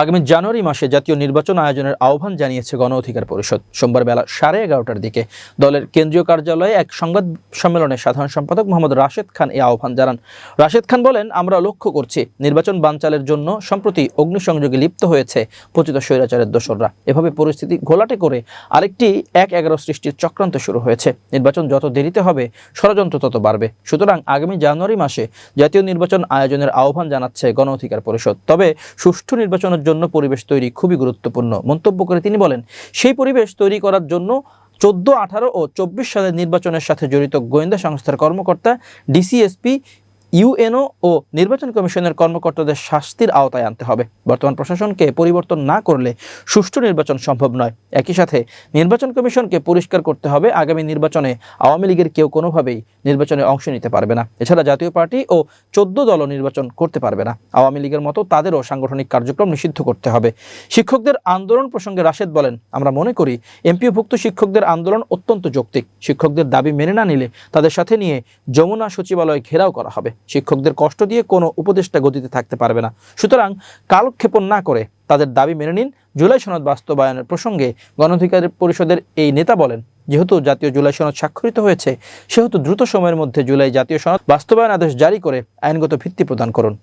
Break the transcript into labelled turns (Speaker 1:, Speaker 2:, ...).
Speaker 1: আগামী জানুয়ারি মাসে জাতীয় নির্বাচন আয়োজনের আহ্বান জানিয়েছে গণ অধিকার পরিষদ। সোমবার বেলা সাড়ে এগারোটার দিকে দলের কেন্দ্রীয় কার্যালয়ে এক সংবাদ সম্মেলনে সাধারণ সম্পাদক মোহাম্মদ রাশেদ খান এই আহ্বান জানান। রাশেদ খান বলেন, আমরা লক্ষ্য করছি নির্বাচন বানচালের জন্য সম্প্রতি অগ্নিসংযোগে লিপ্ত হয়েছে পতিত স্বৈরাচারের দোসররা। এভাবে পরিস্থিতি ঘোলাটে করে আরেকটি এক এগারো সৃষ্টির চক্রান্ত শুরু হয়েছে। নির্বাচন যত দেরিতে হবে, ষড়যন্ত্র তত বাড়বে। সুতরাং আগামী জানুয়ারি মাসে জাতীয় নির্বাচন আয়োজনের আহ্বান জানাচ্ছে গণ অধিকার পরিষদ। তবে সুষ্ঠু নির্বাচনের জন্য পরিবেশ তৈরি খুবই গুরুত্বপূর্ণ। মন্তব্য করে তিনি বলেন, সেই পরিবেশ তৈরি করার জন্য চোদ্দ, আঠারো ও চব্বিশ সালের নির্বাচনের সাথে জড়িত গোয়েন্দা সংস্থার কর্মকর্তা, ডিসিএসপি ইউএনও ও নির্বাচন কমিশনের কর্মকর্তাদের শাস্তির আওতায় আনতে হবে। বর্তমান প্রশাসনকে পরিবর্তন না করলে সুষ্ঠু নির্বাচন সম্ভব নয়। একই সাথে নির্বাচন কমিশনকে পরিষ্কার করতে হবে, আগামী নির্বাচনে আওয়ামী লীগের কেউ কোনোভাবেই নির্বাচনে অংশ নিতে পারবে না। এছাড়া জাতীয় পার্টি ও চোদ্দ দলও নির্বাচন করতে পারবে না। আওয়ামী লীগের মতো তাদেরও সাংগঠনিক কার্যক্রম নিষিদ্ধ করতে হবে। শিক্ষকদের আন্দোলন প্রসঙ্গে রাশেদ বলেন, আমরা মনে করি এমপিওভুক্ত শিক্ষকদের আন্দোলন অত্যন্ত যৌক্তিক। শিক্ষকদের দাবি মেনে না নিলে তাদের সাথে নিয়ে যমুনা সচিবালয় ঘেরাও করা হবে। শিক্ষকদের কষ্ট দিয়ে কোনো উপদেষ্টা গতিতে থাকতে পারবে না। সুতরাং কালক্ষেপণ না করে তাদের দাবি মেনে নিন। জুলাই সনদ বাস্তবায়নের প্রসঙ্গে গণধিকার পরিষদের এই নেতা বলেন, যেহেতু জাতীয় জুলাই সনদ স্বাক্ষরিত হয়েছে, সেহেতু দ্রুত সময়ের মধ্যে জুলাই জাতীয় সনদ বাস্তবায়ন আদেশ জারি করে আইনগত ভিত্তি প্রদান করুন।